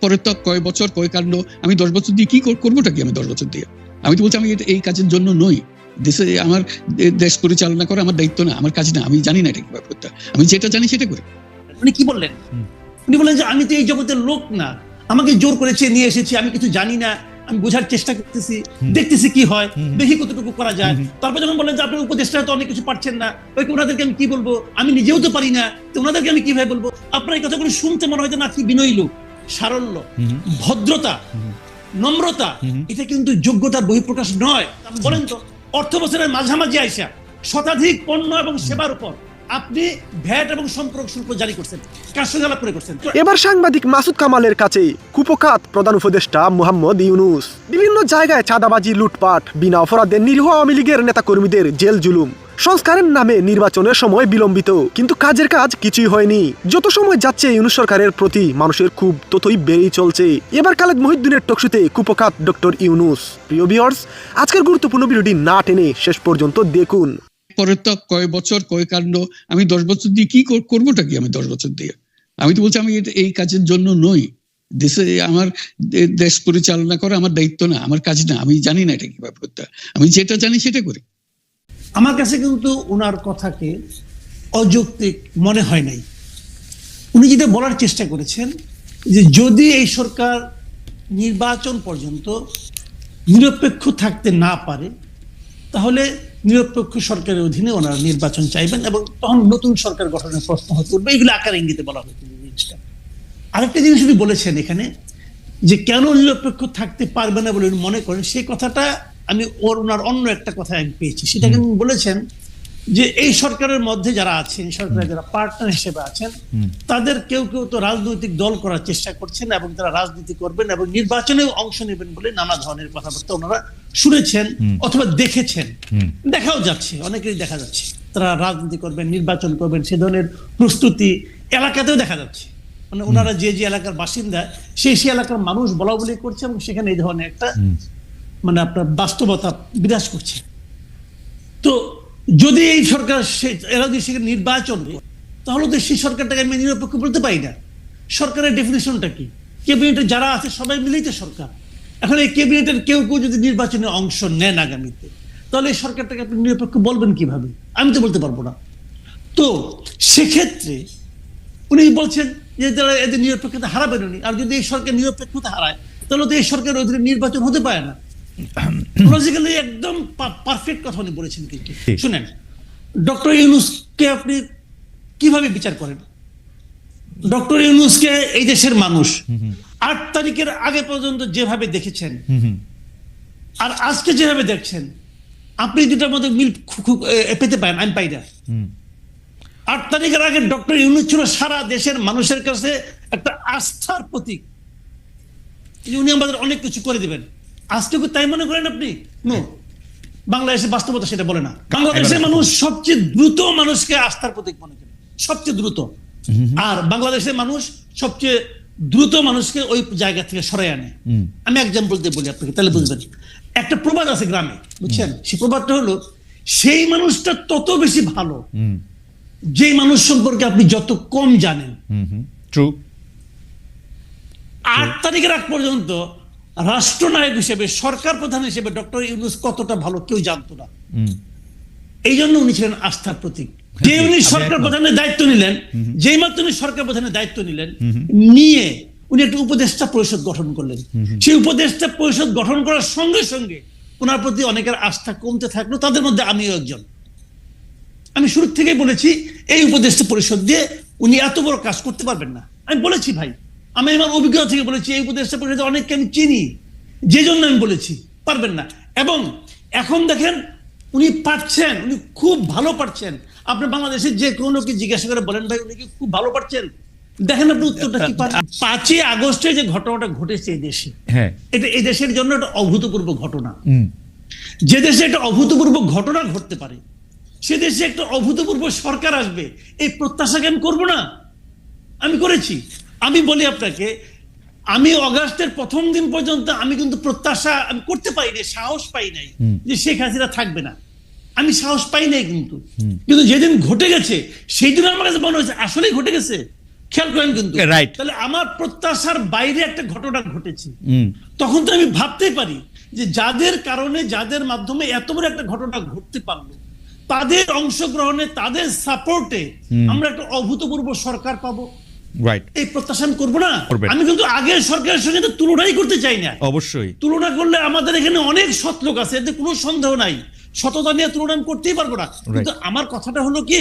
পরে তো কয় বছর কয় কাণ্ড আমি দশ বছর দিয়ে কি কর- করবোটা কি আমি দশ বছর দিয়ে? আমি তো বলছি আমি এই কাজের জন্য নই। দেশে আমার দেশ পরিচালনা করা আমার দায়িত্ব না আমার কাজ না আমি জানি না এটা কীভাবে করতে আমি যেটা জানি সেটা করি। উনি কি বললেন? উনি বললেন যে আমি তো এই জগতের লোক না আমাকে জোর করেছে নিয়ে এসেছি আমি কিছু জানি না আমি বোঝার চেষ্টা করতেছি দেখতেছি কি হয় দেখি কতটুকু করা যায়। তারপর যখন বললেন যে আপনার উপদেষ্টা তো অনেক কিছু পারছেন না ওই ওনাদেরকে আমি কি বলব? আমি নিজেও তো পারি না তো ওনাদেরকে আমি কীভাবে বলব? আপনার এই কথাগুলো শুনতে মনে হয় যে না কি বিনয়ী লোক? সারল্য ভদ্রতা নম্রতা এটা কিন্তু যোগ্যতার বহিঃপ্রকাশ নয়। বলেন তো অর্থ বছরের মাঝামাঝি আইসা শতাধিক পণ্য এবং সেবার উপর এবার সাংবাদিক মাসুদ কামালের কাছে কুপকাত প্রধান উপদেষ্টা মোহাম্মদ ইউনুস। বিভিন্ন জায়গায় চাঁদাবাজি, লুটপাট, বিনা অপরাধে নিরীহ আওয়ামী লীগের নেতাকর্মীদের জেল জুলুম। সংস্কারের নামে নির্বাচনের সময় বিলম্বিত, কিন্তু কাজের কাজ কিছুই হয়নি। যত সময় যাচ্ছে ইউনুস সরকারের প্রতি, মানুষের খুব ততই বেড়েই চলছে। এবার কালেদ মহিউদ্দিনের টকশুতে কুপকাত ডক্টর ইউনুস। প্রিয় ভিউয়ার্স আজকের গুরুত্বপূর্ণ ভিডিওটি না টেনে শেষ পর্যন্ত দেখুন। পরে তো কয় বছর, কয় কাণ্ড, আমি দশ বছর দিয়ে কি কর- করবোটা কি আমি দশ বছর দিয়ে? আমি তো বলছি আমি এই কাজের জন্য নই। দেশে আমার দেশ পরিচালনা করা আমার দায়িত্ব না, আমার কাজ না, আমি জানি না এটা কীভাবে করতে আমি যেটা জানি সেটা করি। আমার কাছে কিন্তু ওনার কথাকে অযৌক্তিক মনে হয় নাই। উনি যেটা বলার চেষ্টা করেছেন যে যদি এই সরকার নির্বাচন পর্যন্ত নিরপেক্ষ থাকতে না পারে, তাহলে নিরপেক্ষ সরকারের অধীনে ওনারা নির্বাচন চাইবেন এবং তখন নতুন সরকার গঠনের প্রশ্ন হতে উঠবে। এগুলো আকার ইঙ্গিতে বলা হয়েছে জিনিসটা। আরেকটা জিনিস উনি বলেছেন এখানে যে কেন নিরপেক্ষ থাকতে পারবে না বলে উনি মনে করেন সেই কথাটা আমি ওর ওনার অন্য একটা কথা আমি পেয়েছি। সেটাকে কিন্তু বলেছেন যে এই সরকারের মধ্যে যারা আছেন সরকারের যারা পার্টনার হিসেবে আছেন তাদের কেউ কেউ তো রাজনৈতিক দল করার চেষ্টা করছেন এবং তারা রাজনীতি করবেন এবং নির্বাচনেও অংশ নেবেন বলে নানা ধরনের কথাবার্তা ওনারা শুনেছেন অথবা দেখেছেন। দেখাও যাচ্ছে অনেকেরই দেখা যাচ্ছে। তারা রাজনীতি করবেন নির্বাচন করবেন সে ধরনের প্রস্তুতি এলাকাতেও দেখা যাচ্ছে। মানে ওনারা যে যে এলাকার বাসিন্দা সেই সেই এলাকার মানুষ বলা বলি করছে এবং সেখানে এই ধরনের একটা মানে আপনার বাস্তবতা বিরাজ করছে। তো যদি এই সরকার এরা যদি সেখানে নির্বাচন তাহলে তো সেই সরকারটাকে আমি নিরপেক্ষ বলতে পারি না। সরকারের ডেফিনেশনটা কি? ক্যাবিনেটে যারা আছে, সবাই মিলেই তো সরকার। এখন এই ক্যাবিনেটের কেউ কেউ যদি নির্বাচনে অংশ নেন আগামীতে, তাহলে এই সরকারটাকে আপনি নিরপেক্ষ বলবেন কীভাবে? আমি তো বলতে পারব না। তো সেক্ষেত্রে উনি বলছেন যে তারা এদের নিরপেক্ষতা হারাবেন উনি আর যদি এই সরকার নিরপেক্ষতা হারায়, তাহলে তো এই সরকারের অধীনে নির্বাচন হতে পারে না। লজিক্যালি একদম পারফেক্ট কথা উনি বলেছেন কিন্তু। শুনেন ডক্টর ইউনুসকে আপনি কীভাবে বিচার করেন? ডক্টর ইউনুসকে এই দেশের মানুষ আট তারিখের আগে পর্যন্ত যেভাবে দেখেছেন। আর আজকে যেভাবে দেখছেন আপনি দুটার মধ্যে মিল পেতে পারেন আমি পাই না। আট তারিখের আগে ডক্টর ইউনুস ছিল সারা দেশের মানুষের কাছে একটা আস্থার প্রতীক। উনি আমাদের অনেক কিছু করে দিবেন। আজকে তাই মনে করেন আপনি? নো। বাংলাদেশের বাস্তবতা সেটা বলে না। বাংলাদেশের মানুষ সবচেয়ে দ্রুত মানুষকে আস্থার প্রতীক মনে করে সবচেয়ে দ্রুত। আর বাংলাদেশের মানুষ সবচেয়ে দ্রুত মানুষকে ওই জায়গা থেকে সরাই আনে। আমি এক্সাম্পল দিয়ে বলি আপনাকে তাহলে বুঝবেন। একটা প্রবাদ আছে গ্রামে বুঝছেন? সেই প্রবাদটা হলো সেই মানুষটা তত বেশি ভালো। যে মানুষ সম্পর্কে আপনি যত কম জানেন. আট তারিখের আগ পর্যন্ত রাষ্ট্রনায়ক হিসেবে সরকার প্রধান হিসেবে ডক্টর ইউনুস কতটা ভালো কেউ জানতো না। এই জন্য উনি ছিলেন আস্থার প্রতীক। যে উনি সরকার প্রধানের দায়িত্ব নিলেন যেই মাত্র উনি সরকার প্রধানের দায়িত্ব নিলেন নিয়ে উনি একটা উপদেষ্টা পরিষদ গঠন করলেন। সেই উপদেষ্টা পরিষদ গঠন করার সঙ্গে সঙ্গে ওনার প্রতি অনেকের আস্থা কমতে থাকল তাদের মধ্যে আমিও একজন। আমি শুরু থেকেই বলেছি এই উপদেষ্টা পরিষদ দিয়ে উনি এত বড় কাজ করতে পারবেন না। আমি বলেছি ভাই আমি আমার অভিজ্ঞতা থেকে বলেছি এই উপদেষ্টা পরিষদে অনেককে আমি চিনি। যে জন্য আমি বলেছি পারবেন না। এবং এখন দেখেন উনি পারছেন উনি খুব ভালো পারছেন। আপনি বাংলাদেশের যে কোনো কি জিজ্ঞাসা করে বলেন ভাই উনি কি খুব ভালো পারছেন? দেখেন আপনি উত্তরটা কি পারেন পাঁচই আগস্টে যে ঘটনাটা ঘটেছে এই দেশে হ্যাঁ। এটা এই দেশের জন্য একটা অভূতপূর্ব ঘটনা। যে দেশে একটা অভূতপূর্ব ঘটনা ঘটতে পারে সে দেশে একটা অভূতপূর্ব সরকার আসবে এই প্রত্যাশাকে আমি করব না। আমি করেছি। আমি বলি আপনাকে আমি অগাস্টের প্রথম দিন পর্যন্ত আমি কিন্তু প্রত্যাশা আমি করতে পারি নাই সাহস পাই নাই যে শেখ হাসিনা থাকবে না। আমি সাহস পাই নাই কিন্তু। কিন্তু যেদিন ঘটে গেছে সেই দিন আমার কাছে মনে হয়েছে আসলেই ঘটে গেছে। খেয়াল করেন কিন্তু। তাহলে আমার প্রত্যাশার বাইরে একটা ঘটনা ঘটেছে। তখন তো আমি ভাবতে পারি যে যাদের কারণে যাদের মাধ্যমে এত বড় একটা ঘটনা ঘটতে পারল তাদের অংশগ্রহণে তাদের সাপোর্টে আমরা একটা অভূতপূর্ব সরকার পাবো। রাইট এই প্রত্যাশা আমি করব না। আমি কিন্তু আগের সরকারের সঙ্গে তো তুলনাই করতে চাই না। অবশ্যই। তুলনা করলে আমাদের এখানে অনেক সৎ লোক আছে এতে কোনো সন্দেহ নাই। সততা নিয়ে তুলনা আমি করতেই পারব না। কিন্তু আমার কথাটা হলো কি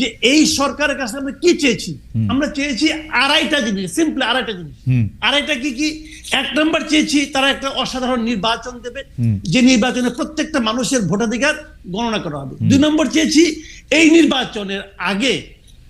যে এই সরকারের কাছে আমরা কি চেয়েছি? আমরা চেয়েছি আড়াইটা জিনিস সিম্পল আড়াইটা জিনিস। আড়াইটা কি কি? এক নম্বর চেয়েছি তারা একটা অসাধারণ নির্বাচন দেবে। যে নির্বাচনে প্রত্যেকটা মানুষের ভোটাধিকার গণনা করা হবে। দুই নম্বর চেয়েছি এই নির্বাচনের আগে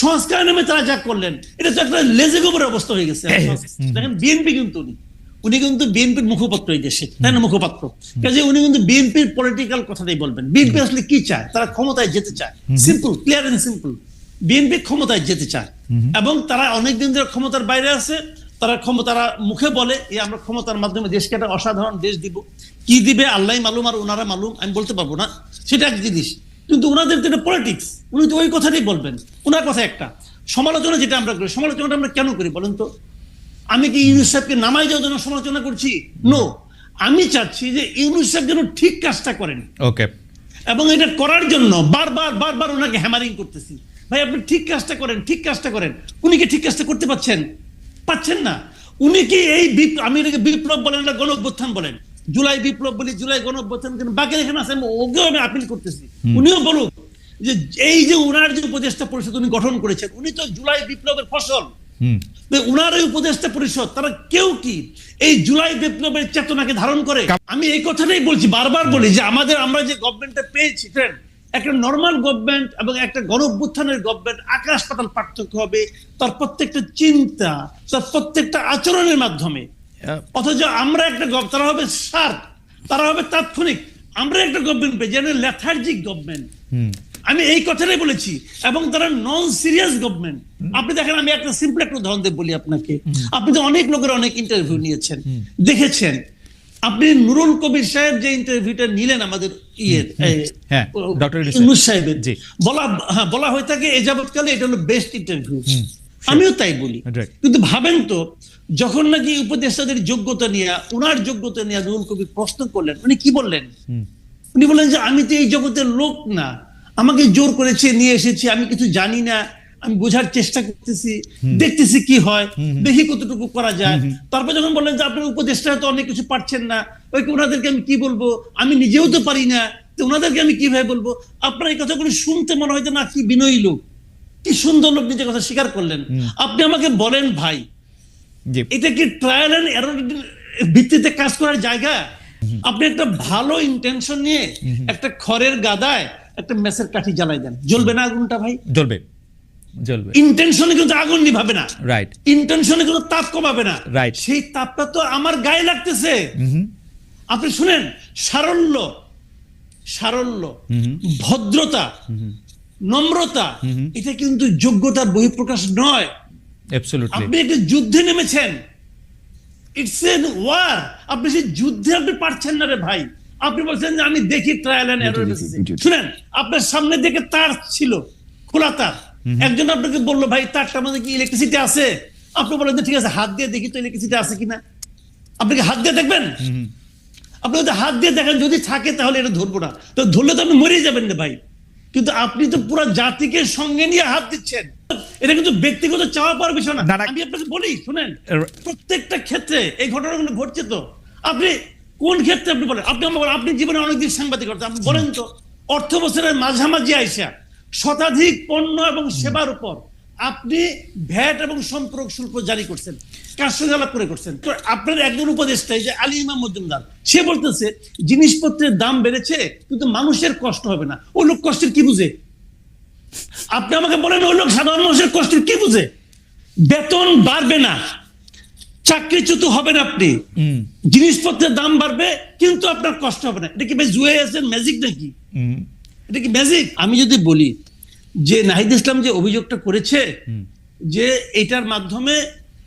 সংস্কার নামে তারা যা করলেন এটা তো একটা লেজে গোবরের অবস্থা হয়ে গেছে। দেখেন বিএনপি কিন্তু উনি। উনি কিন্তু বিএনপির মুখপাত্র এই দেশে তাই না মুখপাত্র? কাজে উনি কিন্তু বিএনপির পলিটিক্যাল কথাটাই বলবেন। বিএনপি আসলে কি চায়? তারা ক্ষমতায় যেতে চায়। Simple clear and simple BNP ক্ষমতায় যেতে চায়। এবং তারা অনেকদিন ধরে ক্ষমতার বাইরে আছে। তারা ক্ষমতারা মুখে বলে এই আমরা ক্ষমতার মাধ্যমে দেশকে একটা অসাধারণ দেশ দিব। কি দিবে? আল্লাহ মালুম আর ওনারা মালুম। আমি বলতে পারব না। সেটা এক জিনিস। কিন্তু ওনাদের তো এটা পলিটিক্স উনি তো ওই কথাটাই বলবেন। ওনার কথা একটা। সমালোচনা যেটা আমরা করি সমালোচনাটা আমরা কেন করি বলেন তো? আমি কি ইউনুস সাহেবকে নামাই যাওয়ার জন্য সমালোচনা করছি? নো আমি চাচ্ছি যে ইউনুস সাহেব যেন ঠিক কাজটা করেন। ওকে এবং এটা করার জন্য বারবার বারবার ওনাকে হ্যামারিং করতেছি। ভাই আপনি ঠিক কাজটা করেন ঠিক কাজটা করেন। উনি কি ঠিক কাজটা করতে পাচ্ছেন পাচ্ছেন না। উনি কি এই আমি এটাকে বিপ্লব বলেন না গণ বলেন। জুলাই বিপ্লব বলি জুলাই গণ অভ্যুত্থান কিন্তু বাকি এখানে আছে আমি ওকেও আমি আপিল করতেছি। উনিও বলুন যে এই যে উনার যে উপদেষ্টা পরিষদ উনি গঠন করেছেন উনি তো জুলাই বিপ্লবের ফসল। উনার এই উপদেষ্টা পরিষদ তারা কেউ কি এই জুলাই বিপ্লবের চেতনাকে ধারণ করে? আমি এই কথাটাই বলছি বারবার বলি যে আমাদের আমরা যে গভর্নমেন্টটা পেয়েছি friend, একটা নর্মাল গভর্নমেন্ট এবং একটা গণ অভ্যুত্থানের গভর্নমেন্ট আকাশ পাতাল পার্থক্য হবে। তার প্রত্যেকটা চিন্তা তার প্রত্যেকটা আচরণের মাধ্যমে। অথচ আমরা একটা তারা হবে সার তারা হবে তাৎক্ষণিক। আমরা একটা গভর্নমেন্ট পেয়ে যেন লেথার্জিক গভর্নমেন্ট আমি এই কথাটাই বলেছি এবং তারা নন সিরিয়াস গভর্নমেন্ট আপনি দেখেন আমি একটা সিম্পল একটা উদাহরণ দিয়ে বলি আপনাকে। আপনি তো অনেক লোকের অনেক ইন্টারভিউ নিয়েছেন। দেখেছেন আপনি নুরুল কবির সাহেব যে ইন্টারভিউটা নিলেন আমাদের ইয়ের হ্যাঁ। সাহেবের। বলা হ্যাঁ বলা হয়ে থাকে এ যাবৎকালে এটা হলো বেস্ট ইন্টারভিউ আমিও তাই বলি। কিন্তু ভাবেন তো যখন নাকি উপদেষ্টাদের যোগ্যতা নিয়ে উনার যোগ্যতা নিয়ে নুরুল কবির প্রশ্ন করলেন উনি কি বললেন? উনি বললেন যে আমি তো এই জগতের লোক না। আমাকে জোর করেছে নিয়ে এসেছি আমি কিছু জানি না। আমি বোঝার চেষ্টা করতেছি দেখতেছি কি হয় দেখি কতটুকু করা যায়। তারপর যখন বললেন যে আপনার উপদেষ্টা তো অনেক কিছু পারছেন না ওই ওনাদেরকে আমি কি বলব? আমি নিজেও তো পারি না। তো ওনাদেরকে আমি কীভাবে বলব? আপনার এই কথাগুলো শুনতে মনে হয় যে না কি বিনয়ী লোক। কি সুন্দর লোক নিজের কথা স্বীকার করলেন। আপনি আমাকে বলেন ভাই এটা কি ট্রায়াল এন্ড এরর ভিত্তিতে কাজ করার জায়গা? আপনি একটা ভালো ইন্টেনশন নিয়ে একটা খড়ের গাদায় একটা মেসের কাঠি জ্বালাই দেন। জ্বলবে না আগুনটা ভাই? জ্বলবে। জ্বলবে। ইন্টেনশনে কিন্তু আগুন নিভাবে না। রাইট ইন্টেনশনে কিন্তু তাপ কমাবে না। Right. সেই তাপটা তো আমার গায়ে লাগতেছে। আপনি শুনেন সারল্য সারল্য ভদ্রতা নম্রতা এটা কিন্তু যোগ্যতার বহিঃপ্রকাশ নয়। আপনি একটা যুদ্ধে নেমেছেন। ইটস এন ওয়ার আপনি সেই যুদ্ধে আপনি পারছেন না রে ভাই। আপনি বলছেন যে আমি দেখি ট্রায়াল এন্ড এরর শুনেন আপনার সামনে দিকে তার ছিল খোলা তার। একজন আপনাকে বলল ভাই তারটার মধ্যে কি ইলেকট্রিসিটি আছে? আপনি বলেন ঠিক আছে হাত দিয়ে দেখি তো ইলেকট্রিসিটি আছে কিনা? আপনি কি হাত দিয়ে দেখবেন? আপনি যদি হাত দিয়ে দেখেন যদি থাকে তাহলে এটা ধরবো না। তো ধরলে তো আপনি মরেই যাবেন না ভাই। কিন্তু আপনি তো পুরো জাতিকে সঙ্গে নিয়ে হাত দিচ্ছেন। এটা কিন্তু ব্যক্তিগত চাওয়া পাওয়ার বিষয় না। আমি আপনাকে বলি শুনেন। প্রত্যেকটা ক্ষেত্রে এই ঘটনাগুলো ঘটছে তো। আপনি কোন ক্ষেত্রে আপনি বলেন? আপনি আমাকে বলেন, আপনি জীবনে অনেকদিন সাংবাদিক আপনি বলেন তো। অর্থ বছরের মাঝামাঝি আইসা শতাধিক পণ্য এবং সেবার উপর আপনি ভ্যাট এবং সম্পর্ক শুল্ক জারি করছেন কার সঙ্গে আলাপ করে করছেন। তো আপনার একজন উপদেষ্টা যে আলী ইমাম মজুমদার সে বলতেছে জিনিসপত্রের দাম বেড়েছে কিন্তু মানুষের কষ্ট হবে না। ওই লোক কষ্টের কি বুঝে? আপনি আমাকে বলেন ওই লোক সাধারণ মানুষের কষ্টের কি বুঝে? বেতন বাড়বে না চাকরিচ্যুত হবেন আপনি। জিনিসপত্রের দাম বাড়বে কিন্তু আপনার কষ্ট হবে না। এটা কি ভাই জুয়ে আছেন ম্যাজিক নাকি? হুম। এটা কি ম্যাজিক আমি যদি বলি যে নাহিদ ইসলাম যে অভিযোগটা করেছে যে এটার মাধ্যমে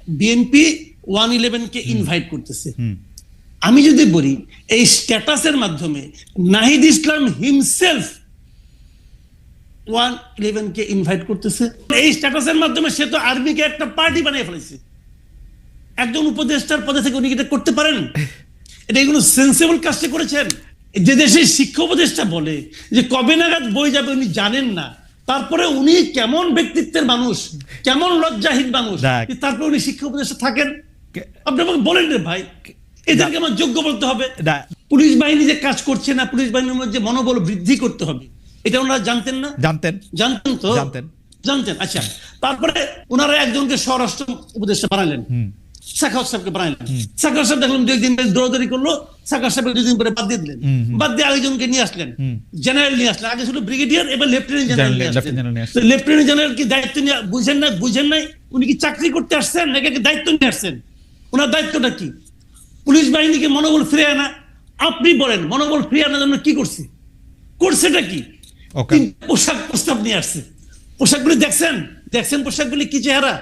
বিএনপি ওয়ান ইলেভেনকে ইনভাইট করতেছে। আমি যদি বলি এই স্ট্যাটাসের মাধ্যমে Nahid Islam himself one eleven কে ইনভাইট করতেছে। এই স্ট্যাটাসের মাধ্যমে সে তো আর্মিকে একটা পার্টি বানিয়ে ফেলেছে। একজন উপদেষ্টার পদে থেকে উনি এটা করতে পারেন? এটা কোনো সেন্সেবল কাজটি করেছেন? যে দেশে শিক্ষা উপদেষ্টা বলে যে কবে নাগাদ বই যাবে উনি জানেন না। তারপরে উনি কেমন ব্যক্তিত্বের মানুষ কেমন লজ্জাহীন মানুষ তারপরে উনি শিক্ষা উপদেষ্টা থাকেন। আপনি আমাকে বলেন রে ভাই এদেরকে আমার যোগ্য বলতে হবে। পুলিশ বাহিনী যে কাজ করছে না পুলিশ বাহিনীর মধ্যে মনোবল বৃদ্ধি করতে হবে এটা ওনারা জানতেন না? জানতেন। জানতেন তো? জানতেন। জানতেন আচ্ছা। তারপরে ওনারা একজনকে স্বরাষ্ট্র উপদেষ্টা বানালেন সাখাওয়াত সাহেবকে সাখাওয়াত সাহেব দেখলাম দু একদিন দৌড়াদৌড়ি করল সাখাওয়াত সাহেব দুদিন পরে বাদ দিয়ে দিলেন। বাদ দিয়ে আরেকজনকে নিয়ে আসলেন। জেনারেল নিয়ে আসলেন। আগে ছিল ব্রিগেডিয়ার এবার লেফটেন্যান্ট জেনারেল লেফটেন্যান্ট জেনারেল কি দায়িত্ব নিয়ে বুঝেন না বুঝেন নাই? উনি কি চাকরি করতে আসছেন নাকি দায়িত্ব নিয়ে আসছেন? ওনার দায়িত্বটা কি? পুলিশ বাহিনীকে মনোবল ফিরে আনা। আপনি বলেন মনোবল ফিরে আনার জন্য কি করছে? করছেটা কি? পোশাক প্রস্তাব নিয়ে আসছে। পোশাকগুলি দেখছেন? দেখছেন পোশাকগুলি কি চেহারা?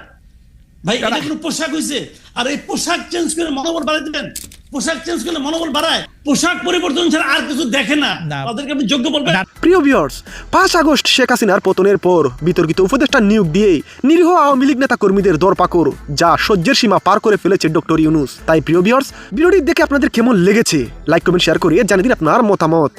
ভাই এটা কোনো পোশাক হয়েছে আর এই পোশাক চেঞ্জ করে মনোবল বাড়াই দিবেন পোশাক চেঞ্জ করলে মনোবল বাড়ায়। পোশাক পরিবর্তন ছাড়া আর কিছু দেখে না। তাদেরকে আপনি যোগ্য বলবেন? প্রিয় ভিউয়ার্স পাঁচ আগস্ট শেখ হাসিনার পতনের পর বিতর্কিত উপদেষ্টা নিয়োগ দিয়ে নিরীহ আওয়ামী লীগ নেতা কর্মীদের দরপাকড় যা সহ্যের সীমা পার করে ফেলেছে ডক্টর ইউনুস। তাই প্রিয় ভিউয়ার্স ভিডিওটি দেখে আপনাদের কেমন লেগেছে? লাইক কমেন্ট শেয়ার করে জানিয়ে দিন আপনার মতামত।